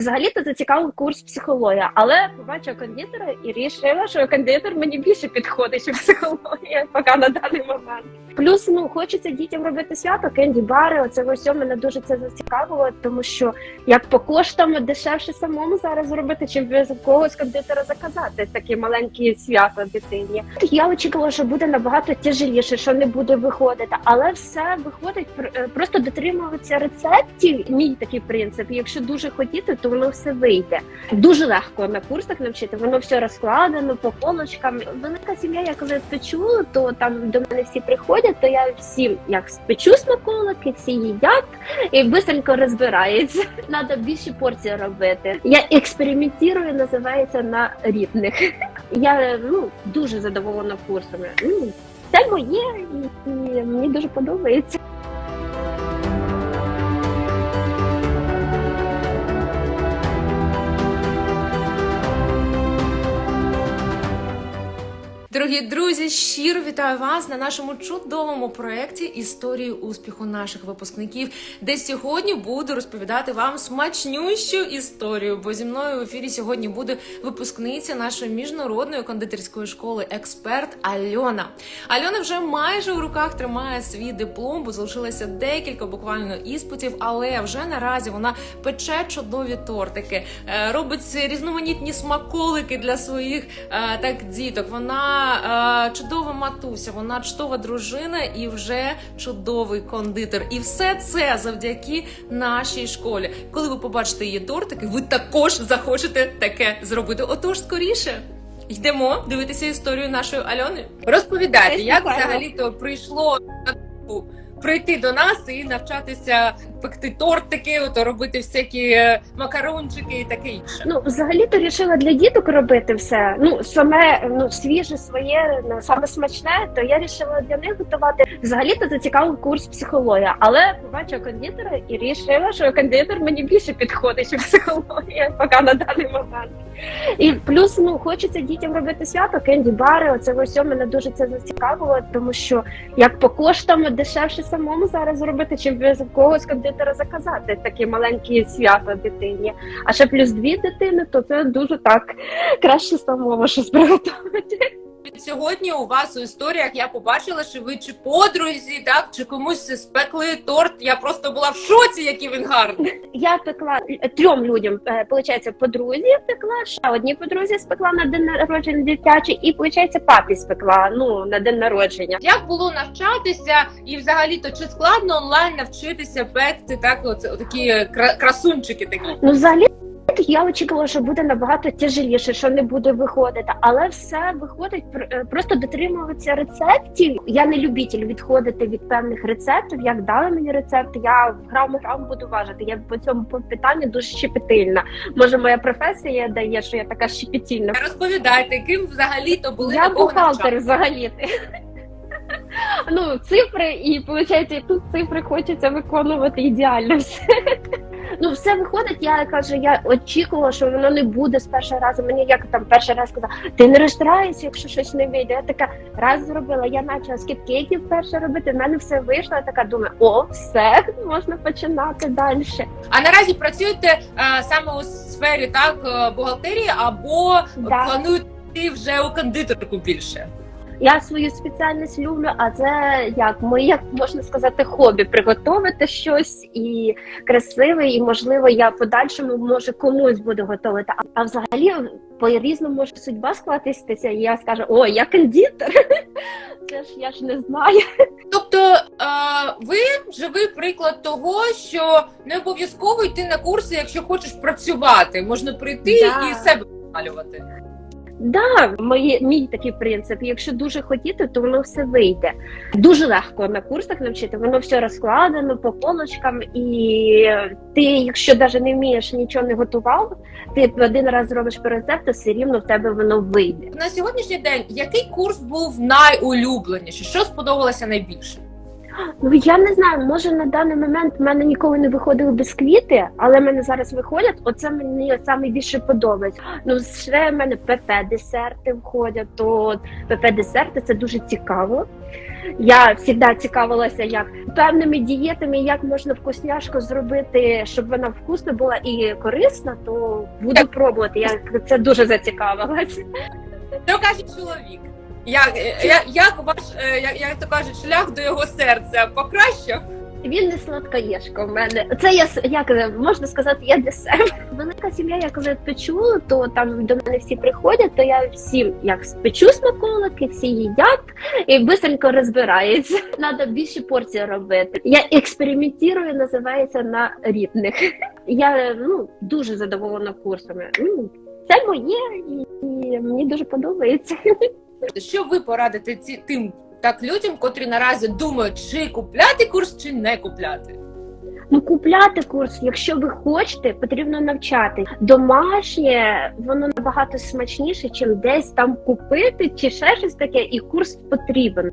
Взагалі-то зацікавив курс психологія, але побачила кондитера і рішила, що кондитер мені більше підходить, ніж психологія, поки на даний момент. Плюс ну хочеться дітям робити свято, кенді бари. Оце ось мене дуже це зацікавило, тому що як по коштам дешевше самому зараз зробити, чим без когось кондитера заказати таке маленьке свято дитині. Я очікувала, що буде набагато тяжеліше, що не буде виходити, але все виходить е, просто дотримуватися рецептів. Мій такий принцип. Якщо дуже хотіти, то воно все вийде. Дуже легко на курсах навчити. Воно все розкладено по полочкам. Велика сім'я, я коли спечу, то там до мене всі приходять, то я всім як спечу смаколики, всі їдять і бистренько розбирається. Треба більше порції робити. Я експериментую, називається на рідних. Я ну дуже задоволена курсами. Ну, це моє, і мені дуже подобається. Дорогі друзі, щиро вітаю вас на нашому чудовому проєкті історії успіху наших випускників, де сьогодні буду розповідати вам смачнющу історію. Бо зі мною в ефірі сьогодні буде випускниця нашої міжнародної кондитерської школи, експерт Альона. Альона вже майже у руках тримає свій диплом, бо залишилося декілька буквально іспитів, але вже наразі вона пече чудові тортики, е, робить різноманітні смаколики для своїх е, так діток. Вона е, чудова матуся, вона чудова дружина і вже чудовий кондитер. І все це завдяки нашій школі. Коли ви побачите її тортики, ви також захочете таке зробити. Отож, скоріше. Йдемо дивитися історію нашої Альони. Розповідайте, як взагалі-то прийшло прийти до нас і навчатися пекти тортики, ото робити всякі е, макарончики і таке інше. Ну, взагалі-то рішила для діток робити все. Ну, саме ну, свіже своє, саме смачне, то я рішила для них готувати. Взагалі-то зацікавив курс психологія, але побачила кондитера і рішила, що кондитер мені більше підходить, ніж психологія, поки на даний момент. І плюс ну хочеться дітям робити свято, кенді бари. Оце ось мене дуже це зацікавило, тому що як по коштам дешевше самому зараз зробити, чим без когось кондитера заказати таке маленьке свято дитині. А ще плюс дві дитини, то це дуже так краще самого щось приготувати. Сьогодні у вас у історіях я побачила, що ви чи подрузі, так чи комусь спекли торт. Я просто була в шоці, який він гарний. Я пекла трьом людям, е, получається, подрузі пекла, ще одній подрузі спекла на день народження дитячий, і получається, папі спекла ну на день народження. Як було навчатися, і взагалі то чи складно онлайн навчитися пекти так, оце такі кра- красунчики такі. Ну, взагалі. Я очікувала, що буде набагато тяжеліше, що не буде виходити, але все виходить е, просто дотримуватися рецептів. Я не любитель відходити від певних рецептів. Як дали мені рецепт, я грам грам буду важити. Я по цьому питанню дуже щепетильна. Може, моя професія дає, що я така щепетільна. Розповідайте, ким взагалі то були Я бухгалтер взагалі. Ну, цифри, і виходить, тут цифри хочеться виконувати ідеально все. Ну, все виходить, я кажу, я очікувала, що воно не буде з першого разу. Мені як там перший раз сказав, ти не розстраюйся, якщо щось не вийде. Я така раз зробила, я почала з кіткейків перше робити, в мене все вийшло, я така думаю, о, все, можна починати далі. А наразі працюєте е, саме у сфері так е, бухгалтерії або Да. плануєте вже у кондитерку більше? Я свою спеціальність люблю, а це як моє, можна сказати, хобі приготувати щось і красиве, і можливо, я в подальшому може комусь буду готувати. А, а взагалі по різному може судьба скластися, і я скажу, о, я кондитер. Це ж я ж не знаю. Тобто ви живий приклад того, що не обов'язково йти на курси, якщо хочеш працювати, можна прийти Да. і себе впалювати. Да, моє мій такий принцип. Якщо дуже хотіти, то воно все вийде. Дуже легко на курсах навчити. Воно все розкладено по полочкам, і ти, якщо навіть не вмієш нічого не готував, ти один раз зробиш по рецепту, все рівно в тебе воно вийде. На сьогоднішній день який курс був найулюбленіший? Що сподобалося найбільше? Ну я не знаю, може на даний момент в мене ніколи не виходили бісквіти, але в мене зараз виходять. Оце мені найбільше подобається. Ну ще в мене ПП десерти входять. То ПП десерти це дуже цікаво. Я завжди цікавилася, як певними дієтами, як можна вкусняшку зробити, щоб вона вкусна була і корисна, то буду пробувати. Я це дуже зацікавилася. Що каже чоловік? Як, як, як ваш, е, як, як то кажуть, шлях до його серця покращав? Він не сладкоєшка в мене. Це я як е, можна сказати, я для себе. Велика сім'я, я коли печу, то там до мене всі приходять, то я всім як спечу смаколики, всі їдять і швидко розбирається. Треба більше порцій робити. Я експериментую, називається на рідних. Я ну дуже задоволена курсами. Це моє і мені дуже подобається. Що ви порадите ці, тим так людям, котрі наразі думають, чи купляти курс, чи не купляти? Ну, купляти курс, якщо ви хочете, потрібно навчати. Домашнє воно набагато смачніше, чим десь там купити чи ще щось таке, і курс потрібен.